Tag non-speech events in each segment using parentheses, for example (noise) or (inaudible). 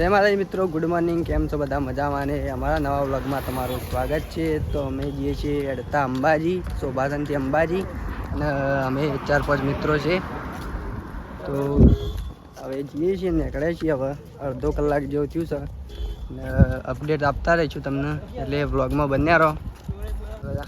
જય માતાજી મિત્રો ગુડ મોર્નિંગ કેમ છો બધા? મજામાં ને? અમારા નવા વ્લોગમાં તમારું સ્વાગત છે. તો અમે જઈએ છીએ અડતા અંબાજી, શોભાસનથી અંબાજી. અને અમે ચાર પાંચ મિત્રો છે. તો હવે જઈએ છીએ નીકળે છીએ હવે. અડધો કલાક જેવું થયું છે. અપડેટ આપતા રહીશું તમને. એટલે વ્લોગમાં બન્યા રહો. બધા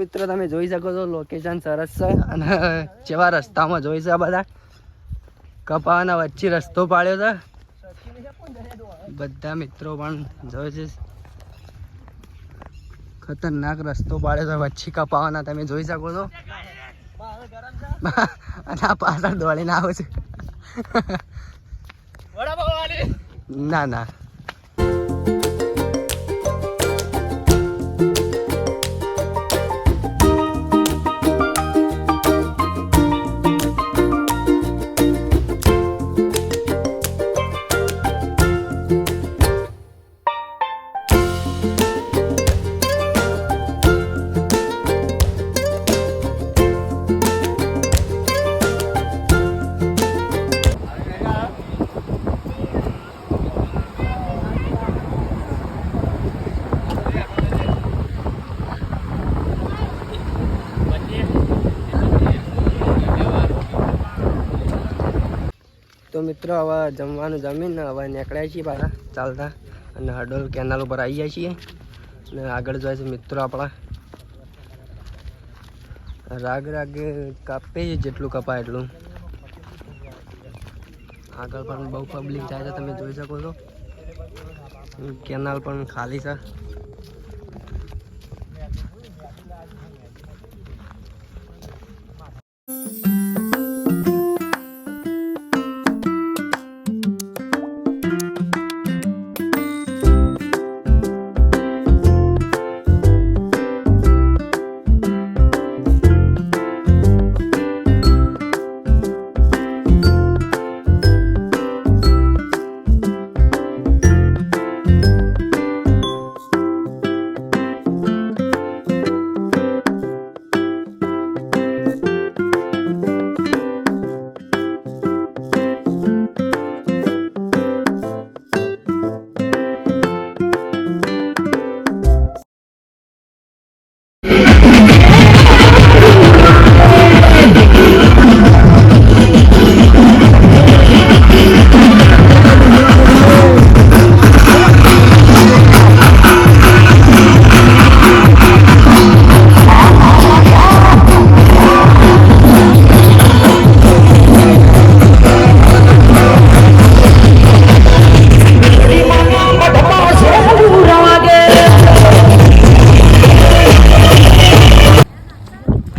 મિત્રો તમે જોઈ શકો છો લોકેશન સરસ છે અને જેવા રસ્તામાં જોઈ છે આ બધા. કપાવાના વચ્ચે રસ્તો પાડ્યો છે. બધા મિત્રો પણ જોઈ છે. ખતરનાક રસ્તો પાડ્યો છે વચ્ચે કપાવાના તમે જોઈ શકો છો. અને આ પાછળ દોડીને આવે છે. ના ના. મિત્રો, હવે જમવાનું જમીને હવે નીકળ્યા છીએ પાછા ચાલતા અને હડોલ કેનાલ ઉપર આવી જાય છીએ. અને આગળ જાય છે મિત્રો આપણા. રાગ રાગ કાપે જેટલું કપાય એટલું. આગળ પણ બહુ પબ્લિક જાય છે, તમે જોઈ શકો છો. કેનાલ પણ ખાલી છે.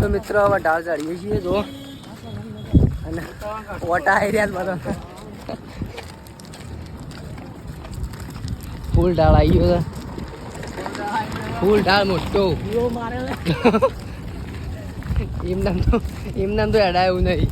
તો મિત્રો, હવે ઢાળ ચડીએ છીએ જો અને ઓટા એરિયા બધા. ફૂલ ઢાળ આવી ગયો ફૂલ ઢાળ મોટો. એમના તો એમના તો એવું નહીં.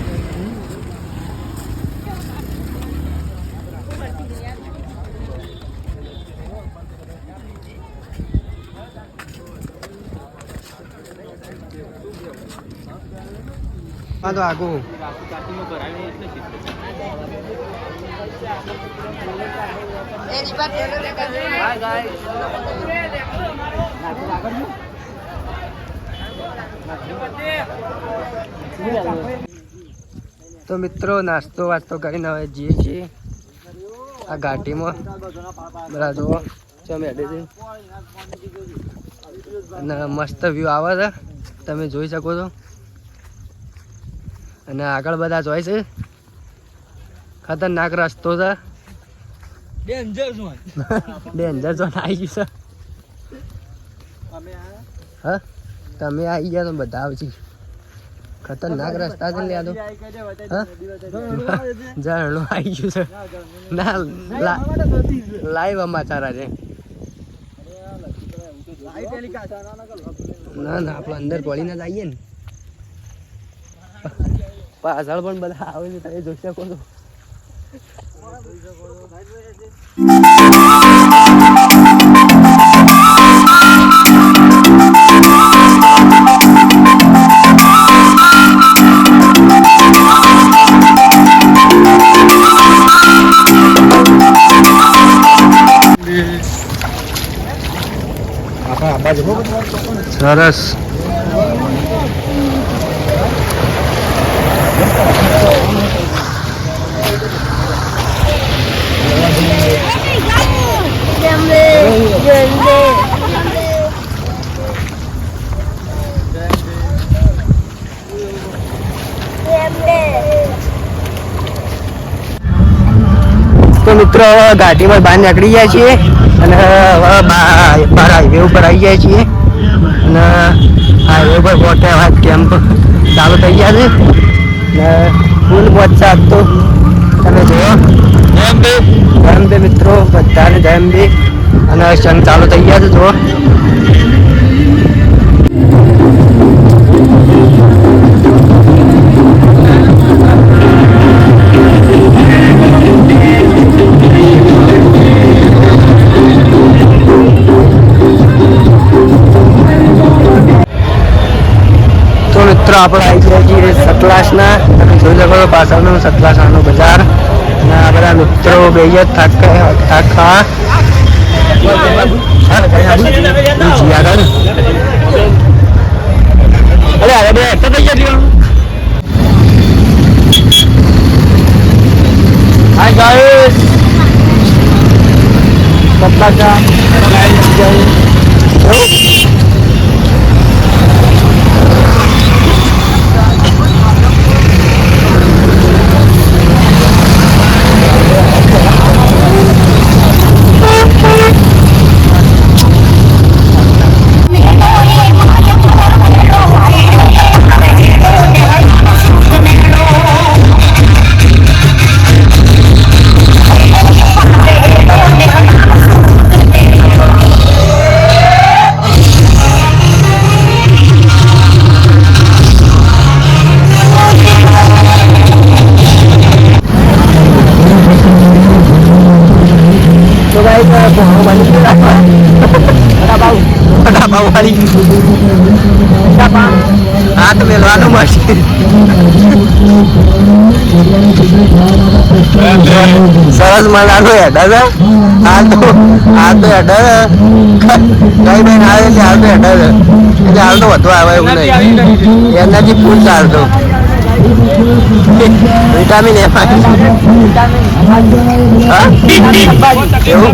હા તો આગું. તો મિત્રો નાસ્તો વાસ્તો કરીને હવે જઈએ છીએ. આ ઘાટીમાં. બધા જુઓ. છે. અને મસ્ત વ્યૂ આવે છે. તમે જોઈ શકો છો. અને આગળ બધા જોઈ છે. ખતરનાક રસ્તો છે. ડેન્જર ઝોન ડેન્જર ઝોન આવી ગયું છે. હા? તમે આવી ગયા તો બધા આવશે. ખતરનાક રસ્તા છે લ્યા તો. હા? ઝરણું (laughs) આવી ગયું છે. ના લાઈવ સમાચાર છે ના ના આપણે અંદર પડીને જ આવીએ ને. પાછળ પણ બધા આવે છે તમે જોઈ શકો છો. સરસ. મિત્રો હવે પર બહાર નીકળી જાય છીએ અને હવે બહાર હાઈવે ઉપર આવી જાય છીએ. અને હાઈવે ઉપર પહોંચ્યા બાદ કેમ્પ ચાલુ થઈ ગયા છે. ને ફૂલ છે તો તમે જોયો જેમ બે મિત્રો બધાને જેમ બે અને સંગ ચાલુ થઈ ગયા છે જુઓ. આપણે આવી ગયા છીએ સતલાસના તમે જોઈ શકો છો પાછળનું સતલાસાનું બજાર. અને આ બધા મિત્રો બે થાક અરે અરે, બે, તો થઈ ગયા. હાય હા તો મેલવાનું મળશે સરસ મજાનો હેડર આ તો આ તો હેડર કઈ બેન આવે એટલે હાલ તો હેડર એટલે હાલ તો વધુ આવે એવું નહીં. એનાથી ફૂલ ચાલતો. વિટામિન એ હા? એવું?